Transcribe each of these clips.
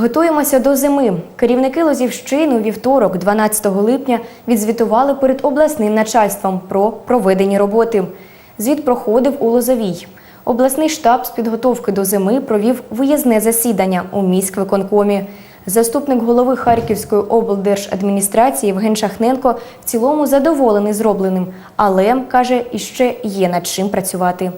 Готуємося до зими. Керівники Лозівщини у вівторок, 12 липня, відзвітували перед обласним начальством про проведені роботи. Звіт проходив у Лозовій. Обласний штаб з підготовки до зими провів виїзне засідання у міськвиконкомі. Заступник голови Харківської облдержадміністрації Євген Шахненко в цілому задоволений зробленим, але каже, іще є над чим працювати.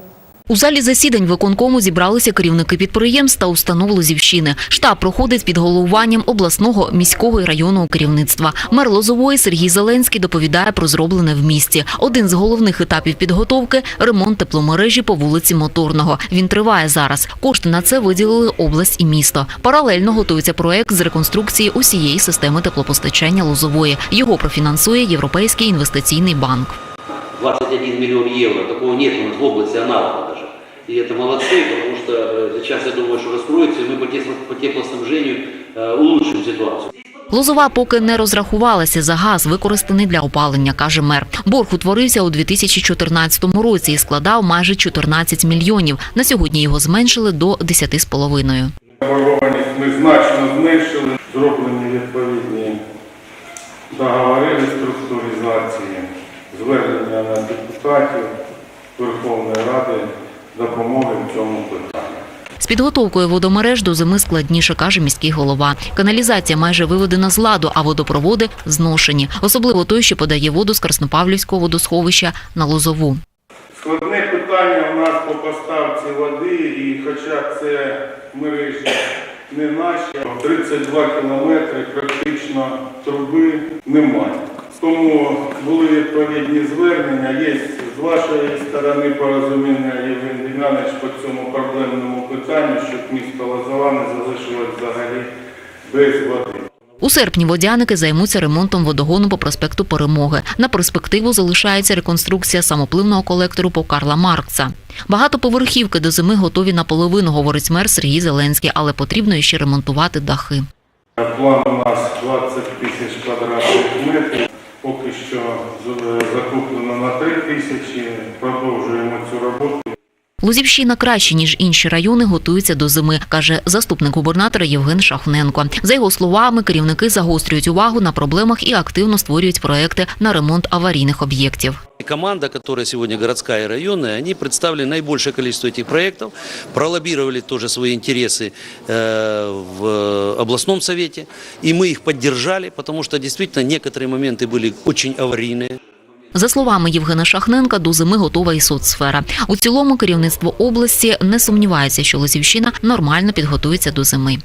У залі засідань виконкому зібралися керівники підприємств та установ Лозівщини. Штаб проходить під головуванням обласного, міського і районного керівництва. Мер Лозової Сергій Зеленський доповідає про зроблене в місті. Один з головних етапів підготовки – ремонт тепломережі по вулиці Моторного. Він триває зараз. Кошти на це виділили область і місто. Паралельно готується проект з реконструкції усієї системи теплопостачання Лозової. Його профінансує Європейський інвестиційний банк. 21 миллион евро, такого нет в области аналога. И это молодцы, потому что э, сейчас, я думаю, что раскроется, и мы по, тепло, по теплоснабжению э, улучшим ситуацию. Лозова поки не розрахувалася за газ, використаний для опалення, каже мер. Борг утворився у 2014 році і складав майже 14 мільйонів. На сьогодні його зменшили до 10,5. Боргованість ми значно зменшили, зроблені відповідні договори реструктуризації, звернення на депутатів Верховної Ради допомоги в цьому питанні. З підготовкою водомереж до зими складніше, каже міський голова. Каналізація майже виведена з ладу, а водопроводи зношені. Особливо той, що подає воду з Краснопавлівського водосховища на Лозову. Складне питання у нас по поставці води, і хоча це мережі не наші, 32 кілометри практично труби немає. Тому були відповідні звернення. Є з вашої сторони порозуміння Євген Дем'янович по цьому проблемному питанню, щоб місто Лозова не залишилось взагалі без води. У серпні водяники займуться ремонтом водогону по проспекту Перемоги. На перспективу залишається реконструкція самопливного колектору по Карла Маркса. Багатоповерхівки до зими готові наполовину, говорить мер Сергій Зеленський, але потрібно ще ремонтувати дахи. План у нас 20 тисяч квадратних метрів. Поки що з- закуплено на 3 тисячі. Продовжуємо цю роботу. Лузівщина краще ніж інші райони готується до зими, каже заступник губернатора Євген Шахненко. За його словами, керівники загострюють увагу на проблемах і активно створюють проекти на ремонт аварійних об'єктів. И Команда, которая сегодня городская и районная, они представили наибольшее количество этих проектов, пролоббировали тоже свои интересы э, в областном совете, и мы их поддержали, потому что действительно некоторые моменты были очень аварийные. За словами Євгена Шахненка, до зими готова і соцсфера. У цілому керівництво області не сумнівається, що Лозівщина нормально підготується до зими.